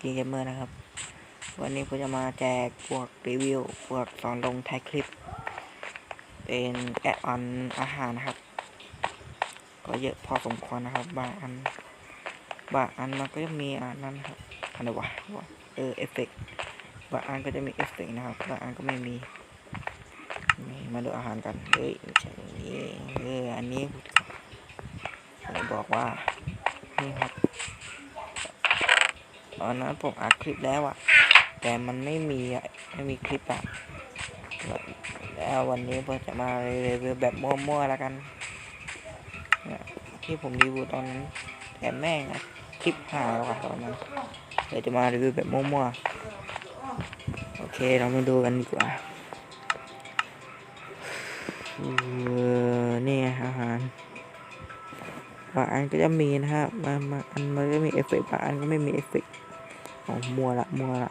กีเกมเมอร์นะครับ วันนี้ผมจะมาแจกพวกรีวิวพวกสอนลงถ่ายคลิป เป็นแอดออนอาหารนะครับ ก็เยอะพอสมควรนะครับ บางอัน บางอันมันก็จะมีอันนั้นครับอะไรวะว่าเออเอฟเฟกบางอันก็จะมีเอฟเฟกนะครับ บางอันก็ไม่มี มาดูอาหารกัน เฮ้ยไม่ใช่อย่างนี้เอออันนี้ผมบอกว่า นี่ครับ ตอนนั้นผมอัดคลิปแล้วอะแต่มันไม่มีไม่มีคลิปอะแล้ววันนี้ผมจะมารีวิวแบบมั่วๆแล้วกันเนี่ยที่ผมรีวิวตอนนั้นแต่แม่งคลิปหายว่ะตอนนั้นเดี๋ยวจะมารีวิวแบบมั่วๆโอเคเรามาดูกันดีกว่านี่อาหารบางอันก็จะมีนะครับบางบางอันมันก็มีเอฟเฟกต์บางอันก็ไม่มีเอฟเฟกต์ อ๋อมัวละมัวละ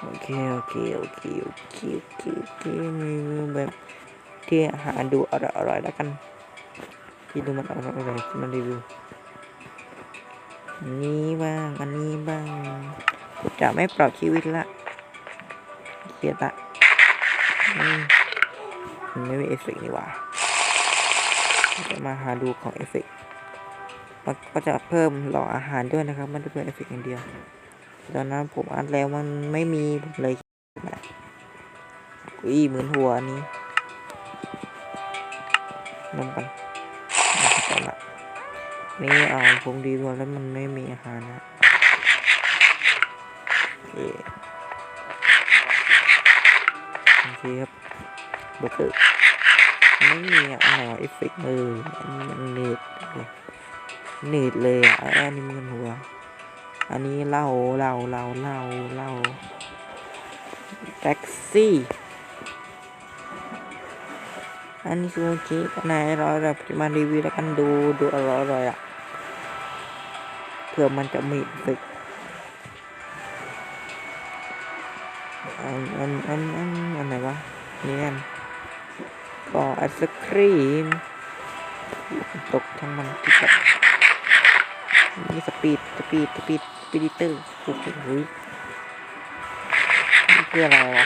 โอเคโอเคโอเคโอเคโอเคโอเคมีแบบที่หาดูอร่อยอร่อยแล้วกันที่ดูมันอร่อยอร่อยที่มันรีวิวนี้บ้างอันนี้บ้างจะไม่ปรับชีวิตละเครียละไม่มีเอฟเฟกต์นี่หว่าจะมาหาดูของเอฟเฟกต์ มันก็จะเพิ่มหล่ออาหารด้วยนะครับ มันจะเพิ่มเอฟเฟกต์อย่างเดียวตอนนั้นผมอัดแล้วมันไม่มีเลยอุ้ยเหมือนหัวอันนี้นมกันเอาละนี่เอาผมดีตัวแล้วมันไม่มีอาหารนะโอเคโอเคครับเบอร์เกอร์ไม่มีอะไรเอฟเฟกต์เลยอันนี้มันเน็ตเลย หนืดเลยอะอันนี้มันหัว อันนี้เล่าเล่าเล่าเล่าเล่าแท็กซี่ อันนี้คือเมื่อกี้นายเราแบบจะมารีวิวแล้วกันดูดูอร่อยอร่อยอะเผื่อมันจะมีตึกอันอันอันอันอันไหนวะนี่อันก็ไอศครีมตกทั้งมันที่แบบ นี่สปีดสปีดสปีดสปีดเตอร์โอ้โหนี่คืออะไรวะ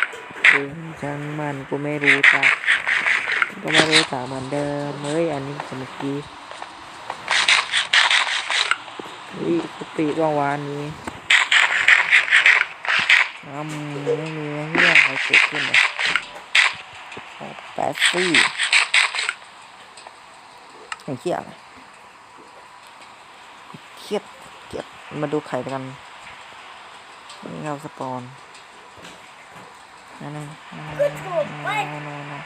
เออช่างมันกูไม่รู้จักก็ไม่รู้จักมือนเดิมเฮ้ยอันนี้สมุกี้นี่สปีดว่าวานนี้อ้ำไม่มีเรื่องอะไรเกิดขึ้นเลยแปดซี่ไอ้เหี้ยอะไร เครียดเก็บมาดูไข่กันนี่เราสปอนนั่นนั่นนั่นนั่น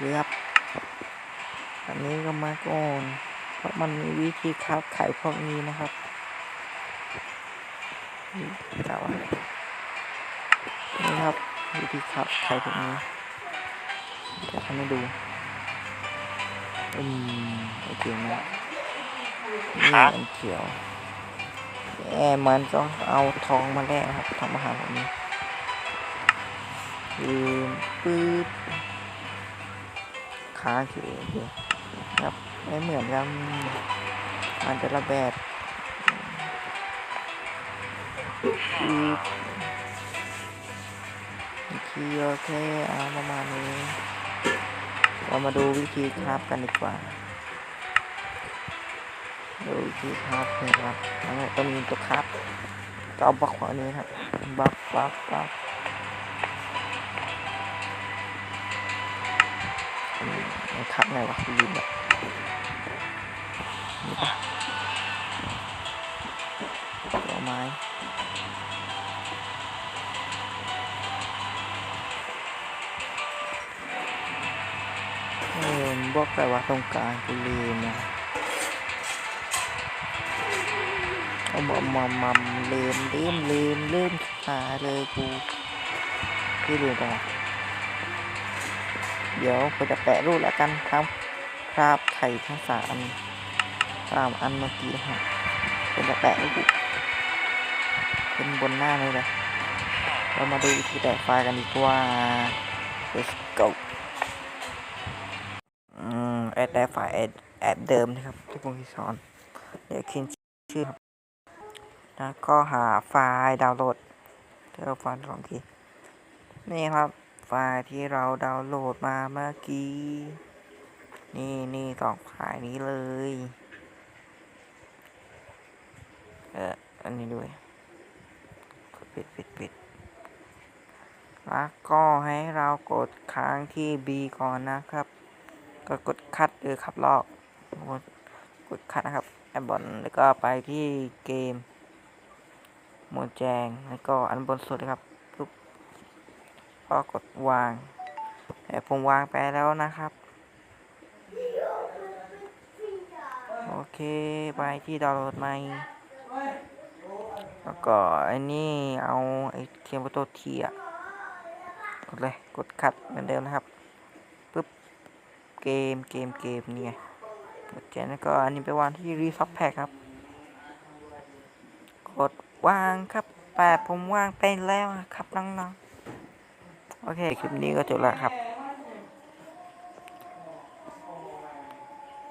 เรียบอันนี้ก็มาก่อนเพราะมันมีวิธีคับไข่พวกนี้นะครับนี่เก่านี่ครับวิธีคับไข่พวกนี้จะทำให้ดูอืมโอเคนะ นี่อันเขียวแอมันต้องเอาทองมาแลกครับทำอาหารแบบนี้คือปื๊ดค้างเฉยครับไม่เหมือนกันมันจะระแบบปื๊ดโอเคโอเคเอาประมาณนี้เรามาดูวิธีคราฟกันดีกว่า ดูวิธีคราฟนะครับแล้วก็มีตัวคราฟก็เอาบล็อกขวานี้ครับบล็อกบล็อกบล็อกมันคราฟไงวะลืมแบบนี่ปะตัวไม้เออบล็อกแต่ว่าตรงกลางกูลืมนะ เอาบอมมัมมมลืมลืมลืมลืมหาเลยกูที่ลืมไปเดี๋ยวผมจะแปะรูปแล้วกันครับคราบไข่ทั้งสามสามอันเมื่อกี้ฮะผมจะแปะรูปเป็นบนหน้าเลยเลยเรามาดูวิธีแตะไฟล์กันดีกว่า let's go อืมแอดแตะไฟล์แอดแอดเดิมนะครับที่ผมสอนเดี๋ยวขึ้นชื่อครับ แล้วก็หาไฟล์ดาวน์โหลดเดี๋ยวฟังลองทีนี่ครับไฟล์ที่เราดาวน์โหลดมาเมื่อกี้ นี่นี่สองไฟล์นี้เลย เอออันนี้ด้วยปิดปิดปิดแล้วก็ให้เรากดค้างที่ B ก่อนนะครับ ก็กดคัดหรือขับลอกกดคัดนะครับแอบบอนแล้วก็ไปที่เกม หมดแจงแล้วก็อันบนสุดนะครับปุ๊บก็กดวางแต่ผมวางไปแล้วนะครับ โอเค ไปที่ดาวน์โหลดใหม่แล้วก็อันนี้เอาไอ้เทียมโตทีอะกดเลยกดคัดเหมือนเดิมนะครับปุ๊บเกมเกมเกมนี่ไงกดแจนแล้วก็อันนี้ไปวางที่รีซับแพ็คครับ วางครับแปดผมวางไปแล้วครับน้องๆ โอเค คลิปนี้ก็จบแล้วครับ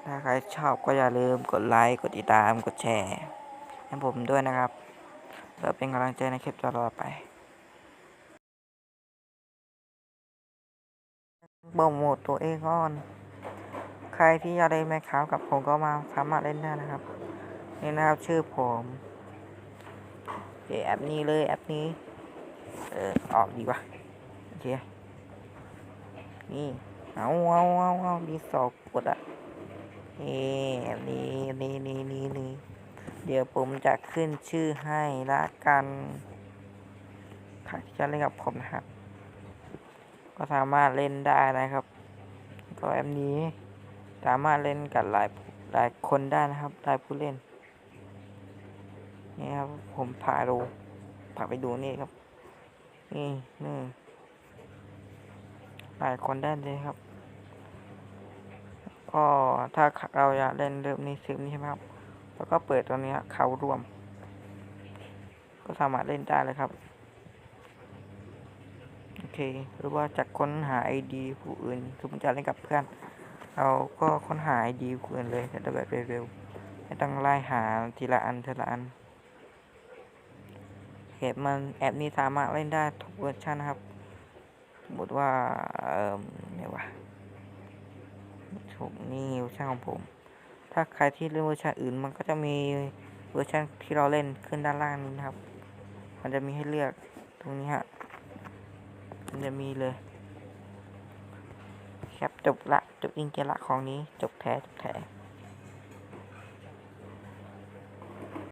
ถ้าใครชอบก็อย่าลืมกดไลค์ กดติดตาม กดแชร์ ให้ผมด้วยนะครับเพื่อเป็นกำลังใจในคลิปต่อๆไปโปรโมทตัวเองก่อน ใครที่อยากเล่นแมคคาวกับผมก็มาสามารถเล่นได้นะครับ นี่นะครับชื่อผม แอปนี้เลยแอปนี้ เออออกดีวะโอเค นี่ เอาเอาเอาเอาดีสอบกดอะนี่แอปนี้นี่นี่นี่นี่เดี๋ยวผมจะขึ้นชื่อให้ละกันใครที่จะเล่นกับผมนะครับ ก็สามารถเล่นได้นะครับ ก็แอปนี้ สามารถเล่นกับหลายหลายคนได้นะครับหลายผู้เล่น นี่ครับ ผมพาดูพาไปดูนี่ครับ นี่นี่หลายคนได้เลยครับ ก็ถ้าเราอยากเล่นเริ่มนี้ซึมนี้ใช่ไหมครับ แล้วก็เปิดตัวนี้เขารวม ก็สามารถเล่นได้เลยครับ โอเค หรือว่าจะค้นหา ID ผู้อื่นสมมติจะเล่นกับเพื่อน เราก็ค้นหา ID ผู้อื่นเลยจะแบบเร็วๆไม่ต้องไล่หาทีละอันทีละอัน ปมันแอปนี้สามารถเล่นได้ทุกเวอร์ชันนะครับสมมติว่าเออเนี่ยวะผมนี่เวอร์ชันของผม ถ้าใครที่เล่นเวอร์ชันอื่น มันก็จะมีเวอร์ชันที่เราเล่นขึ้นด้านล่างนี้นะครับ มันจะมีให้เลือกตรงนี้ฮะ มันจะมีเลยแคปจบละจบจริงๆละของนี้จบแท้จบแท้